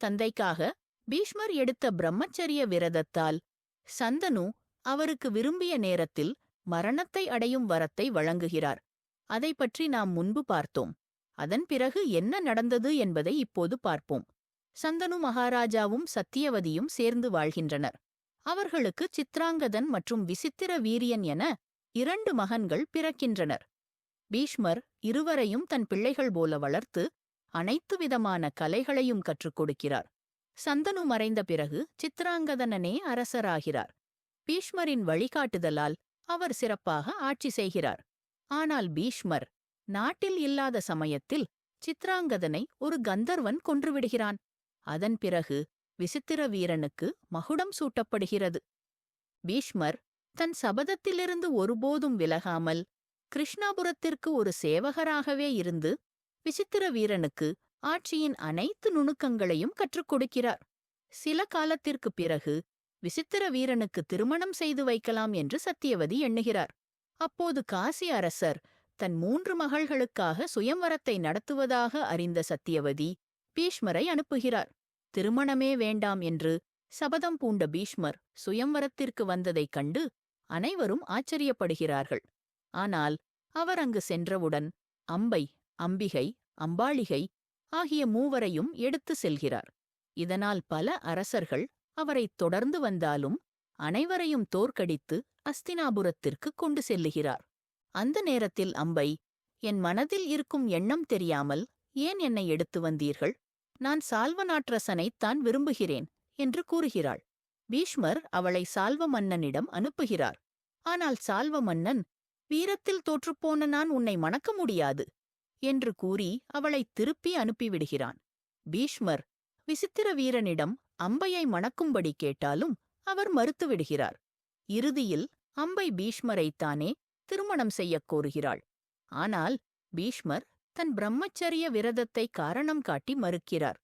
தந்தைக்காக பீஷ்மர் எடுத்த பிரம்மச்சரிய விரதத்தால் சந்தனு அவருக்கு விரும்பிய நேரத்தில் மரணத்தை அடையும் வரத்தை வழங்குகிறார். அதை பற்றி நாம் முன்பு பார்த்தோம். அதன் பிறகு என்ன நடந்தது என்பதை இப்போது பார்ப்போம். சந்தனு மகாராஜாவும் சத்தியவதியும் சேர்ந்து வாழ்கின்றனர். அவர்களுக்கு சித்ராங்கதன் மற்றும் விசித்திர வீரியன் என இரண்டு மகன்கள் பிறக்கின்றனர். பீஷ்மர் இருவரையும் தன் பிள்ளைகள் போல வளர்த்து அனைத்து விதமான கலைகளையும் கற்றுக் கொடுக்கிறார். சந்தனு மறைந்த பிறகு சித்ராங்கதனனே அரசராகிறார். பீஷ்மரின் வழிகாட்டுதலால் அவர் சிறப்பாக ஆட்சி செய்கிறார். ஆனால் பீஷ்மர் நாட்டில் இல்லாத சமயத்தில் சித்ராங்கதனை ஒரு கந்தர்வன் கொன்றுவிடுகிறான். அதன் பிறகு விசித்திர வீரனுக்கு மகுடம் சூட்டப்படுகிறது. பீஷ்மர் தன் சபதத்திலிருந்து ஒருபோதும் விலகாமல் கிருஷ்ணாபுரத்திற்கு ஒரு சேவகராகவே இருந்து விசித்திர வீரனுக்கு ஆட்சியின் அனைத்து நுணுக்கங்களையும் கற்றுக் கொடுக்கிறார். சில காலத்திற்குப் பிறகு விசித்திர வீரனுக்கு திருமணம் செய்து வைக்கலாம் என்று சத்தியவதி எண்ணுகிறார். அப்போது காசி அரசர் தன் மூன்று மகள்களுக்காக சுயம்வரத்தை நடத்துவதாக அறிந்த சத்தியவதி பீஷ்மரை அனுப்புகிறார். திருமணமே வேண்டாம் என்று சபதம் பூண்ட பீஷ்மர் சுயம்வரத்திற்கு வந்ததைக் கண்டு அனைவரும் ஆச்சரியப்படுகிறார்கள். ஆனால் அவர் அங்கு சென்றவுடன் அம்பை அம்பிகை அம்பாளிகை ஆகிய மூவரையும் எடுத்து செல்கிறார். இதனால் பல அரசர்கள் அவரைத் தொடர்ந்து வந்தாலும் அனைவரையும் தோற்கடித்து அஸ்தினாபுரத்திற்கு கொண்டு செல்லுகிறார். அந்த நேரத்தில் அம்பை என் மனதில் இருக்கும் எண்ணம் தெரியாமல் ஏன் என்னை எடுத்து வந்தீர்கள்? நான் சால்வநாற்றசனைத்தான் விரும்புகிறேன் என்று கூறுகிறாள். பீஷ்மர் அவளை சால்வ மன்னனிடம் அனுப்புகிறார். ஆனால் சால்வ மன்னன் வீரத்தில் தோற்றுப்போன நான் உன்னை மணக்க முடியாது. என்று கூறி அவளை திருப்பி அனுப்பிவிடுகிறான். பீஷ்மர் விசித்திர வீரனிடம் அம்பையை மணக்கும்படி கேட்டாலும் அவர் மறுத்துவிடுகிறார். இறுதியில் அம்பை பீஷ்மரைத்தானே திருமணம் செய்யக் கோருகிறாள். ஆனால் பீஷ்மர் தன் பிரம்மச்சரிய விரதத்தை காரணம் காட்டி மறுக்கிறார்.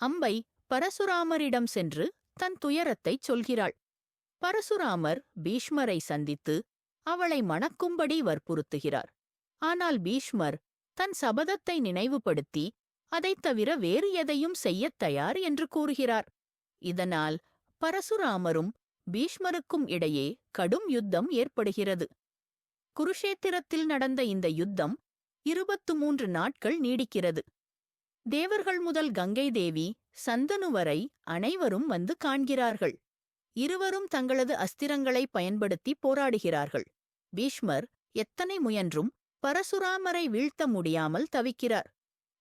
அம்பை பரசுராமரிடம் சென்று தன் துயரத்தைச் சொல்கிறாள். பரசுராமர் பீஷ்மரை சந்தித்து அவளை மணக்கும்படி வற்புறுத்துகிறார். ஆனால் பீஷ்மர் தன் சபதத்தை நினைவுபடுத்தி அதைத் தவிர வேறு எதையும் செய்யத் தயார் என்று கூறுகிறார். இதனால் பரசுராமரும் பீஷ்மருக்கும் இடையே கடும் யுத்தம் ஏற்படுகிறது. குருஷேத்திரத்தில் நடந்த இந்த யுத்தம் இருபத்து மூன்று நாட்கள் நீடிக்கிறது. தேவர்கள் முதல் கங்கை தேவி சந்தனு வரை அனைவரும் வந்து காண்கிறார்கள். இருவரும் தங்களது அஸ்திரங்களை பயன்படுத்தி போராடுகிறார்கள். பீஷ்மர் எத்தனை முயன்றும் பரசுராமரை வீழ்த்த முடியாமல் தவிக்கிறார்.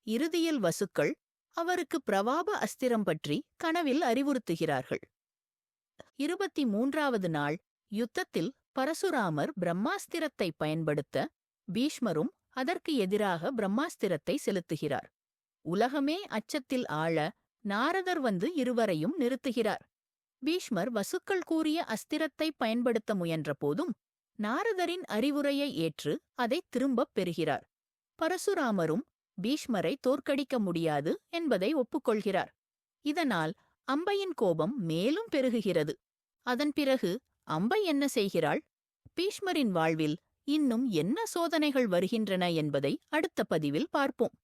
இறுதியில் வசுக்கள் அவருக்கு பிரவாப அஸ்திரம் பற்றி கனவில் அறிவுறுத்துகிறார்கள். இருபத்தி மூன்றாவது நாள் யுத்தத்தில் பரசுராமர் பிரம்மாஸ்திரத்தை பயன்படுத்த பீஷ்மரும் அதற்கு எதிராக பிரம்மாஸ்திரத்தை செலுத்துகிறார். உலகமே அச்சத்தில் ஆழ நாரதர் வந்து இருவரையும் நிறுத்துகிறார். பீஷ்மர் வசுக்கள் கூறிய அஸ்திரத்தை பயன்படுத்த முயன்றபோதும் நாரதரின் அறிவுரையை ஏற்று அதை திரும்பப் பெறுகிறார். பரசுராமரும் பீஷ்மரை தோற்கடிக்க முடியாது என்பதை ஒப்புக்கொள்கிறார். இதனால் அம்பையின் கோபம் மேலும் பெருகுகிறது. அதன் பிறகு அம்பை என்ன செய்கிறாள்? பீஷ்மரின் வாழ்வில் இன்னும் என்ன சோதனைகள் வருகின்றன என்பதை அடுத்த பதிவில் பார்ப்போம்.